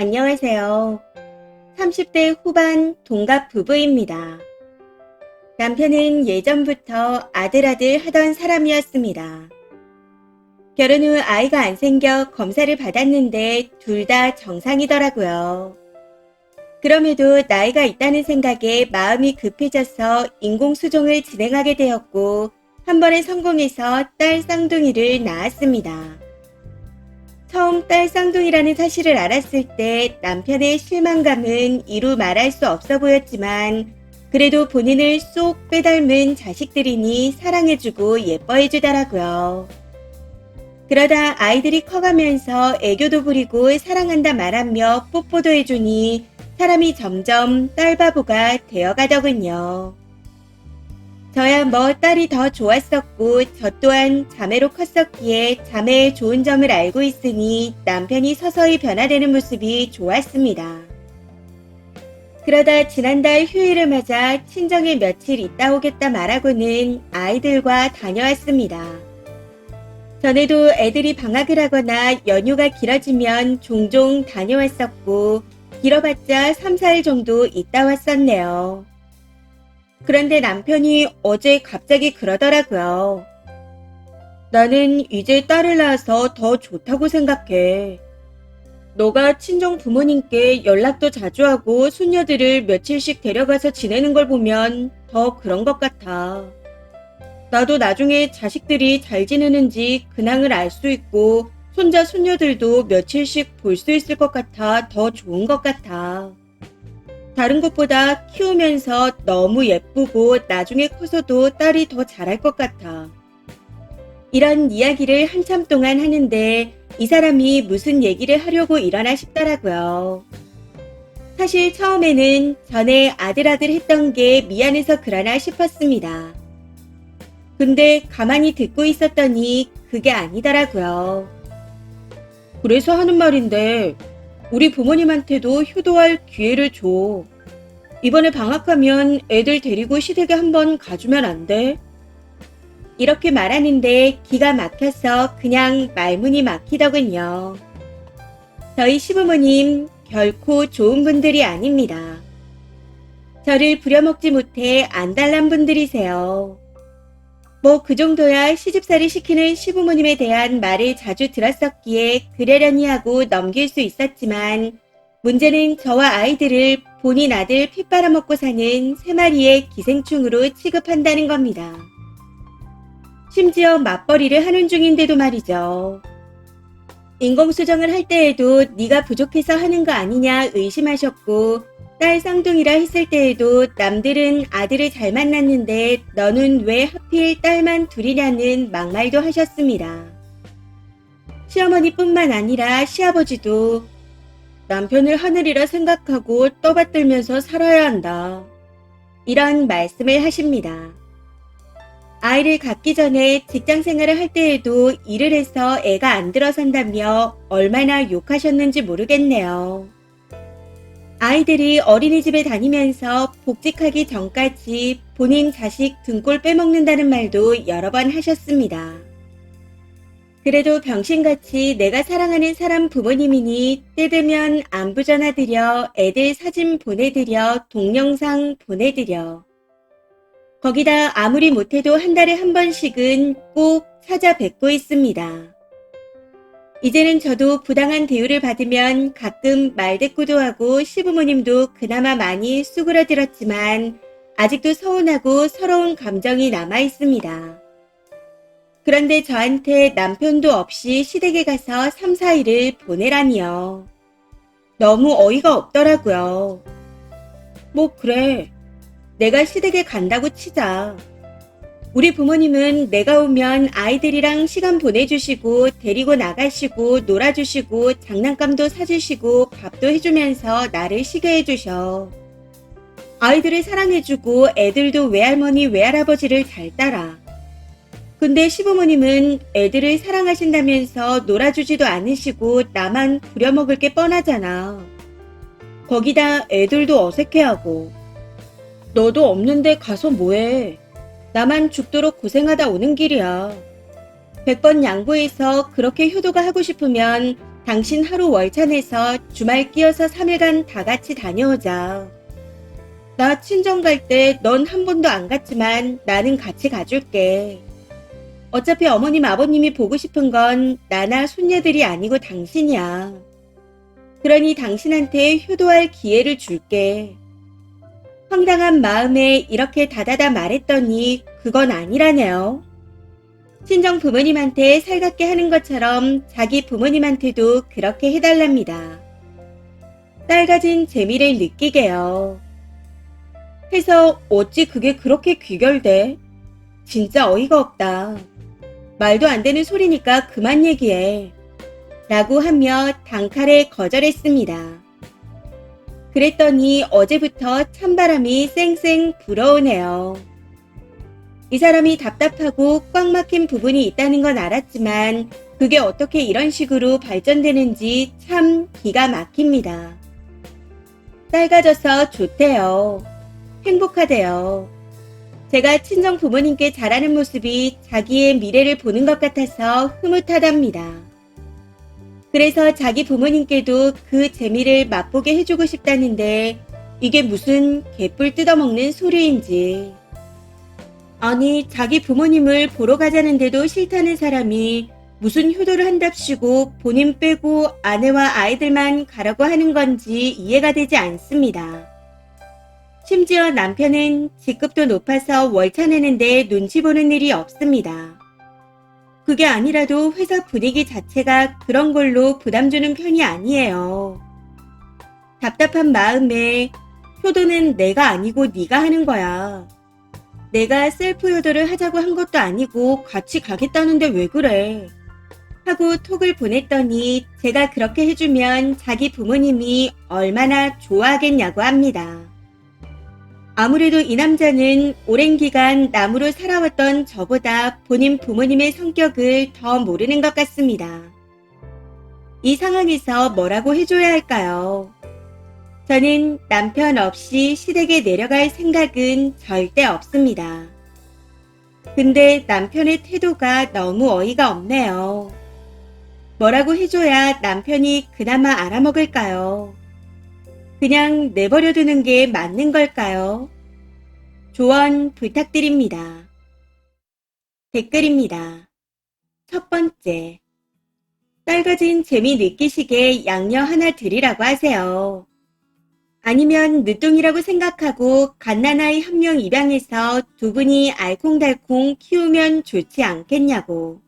안녕하세요. 30대 후반 동갑 부부입니다. 남편은 예전부터 아들아들 하던 사람이었습니다. 결혼 후 아이가 안 생겨 검사를 받았는데 둘 다 정상이더라고요. 그럼에도 나이가 있다는 생각에 마음이 급해져서 인공수정을 진행하게 되었고 한 번에 성공해서 딸 쌍둥이를 낳았습니다. 처음 딸 쌍둥이라는 사실을 알았을 때 남편의 실망감은 이루 말할 수 없어 보였지만 그래도 본인을 쏙 빼닮은 자식들이니 사랑해주고 예뻐해주더라고요. 그러다 아이들이 커가면서 애교도 부리고 사랑한다 말하며 뽀뽀도 해주니 사람이 점점 딸바보가 되어가더군요. 저야 뭐 딸이 더 좋았었고 저 또한 자매로 컸었기에 자매의 좋은 점을 알고 있으니 남편이 서서히 변화되는 모습이 좋았습니다. 그러다 지난달 휴일을 맞아 친정에 며칠 있다 오겠다 말하고는 아이들과 다녀왔습니다. 전에도 애들이 방학을 하거나 연휴가 길어지면 종종 다녀왔었고 길어봤자 3, 4일 정도 있다 왔었네요. 그런데 남편이 어제 갑자기 그러더라고요. 나는 이제 딸을 낳아서 더 좋다고 생각해. 너가 친정 부모님께 연락도 자주 하고 손녀들을 며칠씩 데려가서 지내는 걸 보면 더 그런 것 같아. 나도 나중에 자식들이 잘 지내는지 근황을 알 수 있고 손자 손녀들도 며칠씩 볼 수 있을 것 같아 더 좋은 것 같아. 다른 것보다 키우면서 너무 예쁘고 나중에 커서도 딸이 더 잘할 것 같아. 이런 이야기를 한참 동안 하는데 이 사람이 무슨 얘기를 하려고 일어나 싶더라고요. 사실 처음에는 전에 아들아들 했던 게 미안해서 그러나 싶었습니다. 근데 가만히 듣고 있었더니 그게 아니더라고요. 그래서 하는 말인데 우리 부모님한테도 효도할 기회를 줘. 이번에 방학하면 애들 데리고 시댁에 한번 가주면 안 돼? 이렇게 말하는데 기가 막혀서 그냥 말문이 막히더군요. 저희 시부모님 결코 좋은 분들이 아닙니다. 저를 부려먹지 못해 안달난 분들이세요. 뭐 그 정도야 시집살이 시키는 시부모님에 대한 말을 자주 들었었기에 그러려니 하고 넘길 수 있었지만 문제는 저와 아이들을 본인 아들 피 빨아먹고 사는 세 마리의 기생충으로 취급한다는 겁니다. 심지어 맞벌이를 하는 중인데도 말이죠. 인공수정을 할 때에도 네가 부족해서 하는 거 아니냐 의심하셨고 딸 쌍둥이라 했을 때에도 남들은 아들을 잘 만났는데 너는 왜 하필 딸만 둘이냐는 막말도 하셨습니다. 시어머니뿐만 아니라 시아버지도 남편을 하늘이라 생각하고 떠받들면서 살아야 한다. 이런 말씀을 하십니다. 아이를 갖기 전에 직장 생활을 할 때에도 일을 해서 애가 안 들어선다며 얼마나 욕하셨는지 모르겠네요. 아이들이 어린이집에 다니면서 복직하기 전까지 본인 자식 등골 빼먹는다는 말도 여러 번 하셨습니다. 그래도 병신같이 내가 사랑하는 사람 부모님이니 때 되면 안부 전화드려 애들 사진 보내드려 동영상 보내드려 거기다 아무리 못해도 한 달에 한 번씩은 꼭 찾아뵙고 있습니다. 이제는 저도 부당한 대우를 받으면 가끔 말대꾸도 하고 시부모님도 그나마 많이 수그러들었지만 아직도 서운하고 서러운 감정이 남아 있습니다. 그런데 저한테 남편도 없이 시댁에 가서 3, 4일을 보내라니요. 너무 어이가 없더라고요. 뭐 그래. 내가 시댁에 간다고 치자. 우리 부모님은 내가 오면 아이들이랑 시간 보내주시고 데리고 나가시고 놀아주시고 장난감도 사주시고 밥도 해주면서 나를 쉬게 해주셔. 아이들을 사랑해주고 애들도 외할머니 외할아버지를 잘 따라. 근데 시부모님은 애들을 사랑하신다면서 놀아주지도 않으시고 나만 부려먹을 게 뻔하잖아. 거기다 애들도 어색해하고. 너도 없는데 가서 뭐해. 나만 죽도록 고생하다 오는 길이야. 100번 양보해서 그렇게 효도가 하고 싶으면 당신 하루 월차 내서 주말 끼어서 3일간 다 같이 다녀오자. 나 친정 갈 때 넌 한 번도 안 갔지만 나는 같이 가줄게. 어차피 어머님 아버님이 보고 싶은 건 나나 손녀들이 아니고 당신이야. 그러니 당신한테 효도할 기회를 줄게. 황당한 마음에 이렇게 다다다 말했더니 그건 아니라네요. 친정 부모님한테 살갑게 하는 것처럼 자기 부모님한테도 그렇게 해달랍니다. 딸 가진 재미를 느끼게요. 해서 어찌 그게 그렇게 귀결돼? 진짜 어이가 없다. 말도 안 되는 소리니까 그만 얘기해. 라고 하며 단칼에 거절했습니다. 그랬더니 어제부터 찬바람이 쌩쌩 불어오네요. 이 사람이 답답하고 꽉 막힌 부분이 있다는 건 알았지만 그게 어떻게 이런 식으로 발전되는지 참 기가 막힙니다. 짧아져서 좋대요. 행복하대요. 제가 친정 부모님께 잘하는 모습이 자기의 미래를 보는 것 같아서 흐뭇하답니다. 그래서 자기 부모님께도 그 재미를 맛보게 해주고 싶다는데 이게 무슨 개뿔 뜯어먹는 소리인지. 아니, 자기 부모님을 보러 가자는데도 싫다는 사람이 무슨 효도를 한답시고 본인 빼고 아내와 아이들만 가라고 하는 건지 이해가 되지 않습니다. 심지어 남편은 직급도 높아서 월차 내는데 눈치 보는 일이 없습니다. 그게 아니라도 회사 분위기 자체가 그런 걸로 부담 주는 편이 아니에요. 답답한 마음에 효도는 내가 아니고 네가 하는 거야. 내가 셀프 효도를 하자고 한 것도 아니고 같이 가겠다는데 왜 그래? 하고 톡을 보냈더니 제가 그렇게 해주면 자기 부모님이 얼마나 좋아하겠냐고 합니다. 아무래도 이 남자는 오랜 기간 남으로 살아왔던 저보다 본인 부모님의 성격을 더 모르는 것 같습니다. 이 상황에서 뭐라고 해줘야 할까요? 저는 남편 없이 시댁에 내려갈 생각은 절대 없습니다. 근데 남편의 태도가 너무 어이가 없네요. 뭐라고 해줘야 남편이 그나마 알아먹을까요? 그냥 내버려 두는 게 맞는 걸까요? 조언 부탁드립니다. 댓글입니다. 첫 번째. 딸 가진 재미 느끼시게 양녀 하나 드리라고 하세요. 아니면 늦둥이라고 생각하고 갓난아이 한 명 입양해서 두 분이 알콩달콩 키우면 좋지 않겠냐고.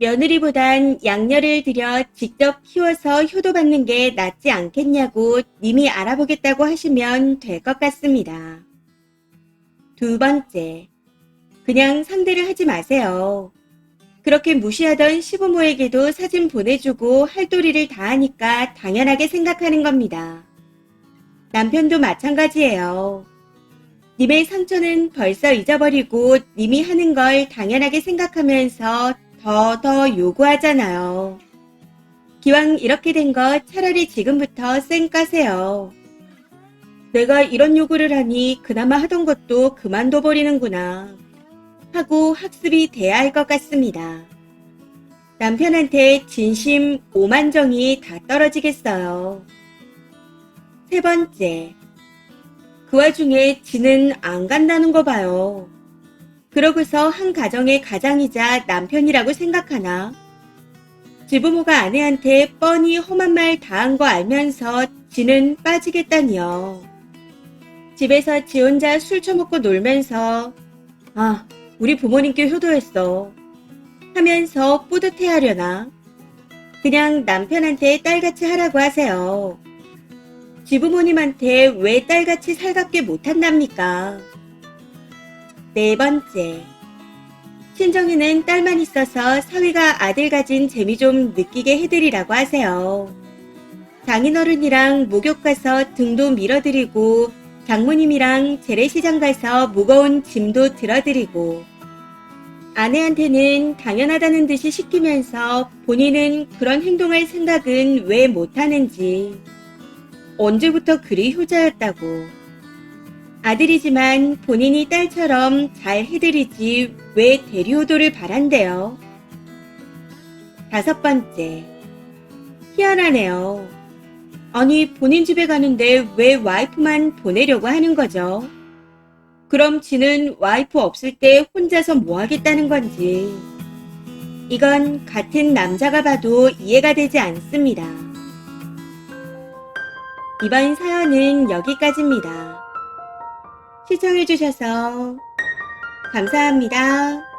며느리보단 양녀를 들여 직접 키워서 효도받는 게 낫지 않겠냐고 님이 알아보겠다고 하시면 될 것 같습니다. 두 번째, 그냥 상대를 하지 마세요. 그렇게 무시하던 시부모에게도 사진 보내주고 할 도리를 다 하니까 당연하게 생각하는 겁니다. 남편도 마찬가지예요. 님의 상처는 벌써 잊어버리고 님이 하는 걸 당연하게 생각하면서 더 더 요구하잖아요. 기왕 이렇게 된 거 차라리 지금부터 쌩 까세요. 내가 이런 요구를 하니 그나마 하던 것도 그만둬 버리는구나. 하고 학습이 돼야 할 것 같습니다. 남편한테 진심 오만정이 다 떨어지겠어요. 세 번째. 그 와중에 지는 안 간다는 거 봐요. 그러고서 한 가정의 가장이자 남편이라고 생각하나? 지부모가 아내한테 뻔히 험한 말 다 한 거 알면서 지는 빠지겠다니요. 집에서 지 혼자 술 처먹고 놀면서 아, 우리 부모님께 효도했어. 하면서 뿌듯해 하려나? 그냥 남편한테 딸같이 하라고 하세요. 지부모님한테 왜 딸같이 살갑게 못한답니까? 네 번째. 친정에는 딸만 있어서 사위가 아들 가진 재미 좀 느끼게 해드리라고 하세요. 장인어른이랑 목욕 가서 등도 밀어드리고 장모님이랑 재래시장 가서 무거운 짐도 들어드리고 아내한테는 당연하다는 듯이 시키면서 본인은 그런 행동할 생각은 왜 못하는지 언제부터 그리 효자였다고 아들이지만 본인이 딸처럼 잘 해드리지 왜 대리호도를 바란대요. 다섯 번째. 희한하네요. 아니, 본인 집에 가는데 왜 와이프만 보내려고 하는 거죠? 그럼 지는 와이프 없을 때 혼자서 뭐 하겠다는 건지. 이건 같은 남자가 봐도 이해가 되지 않습니다. 이번 사연은 여기까지입니다. 시청해주셔서 감사합니다.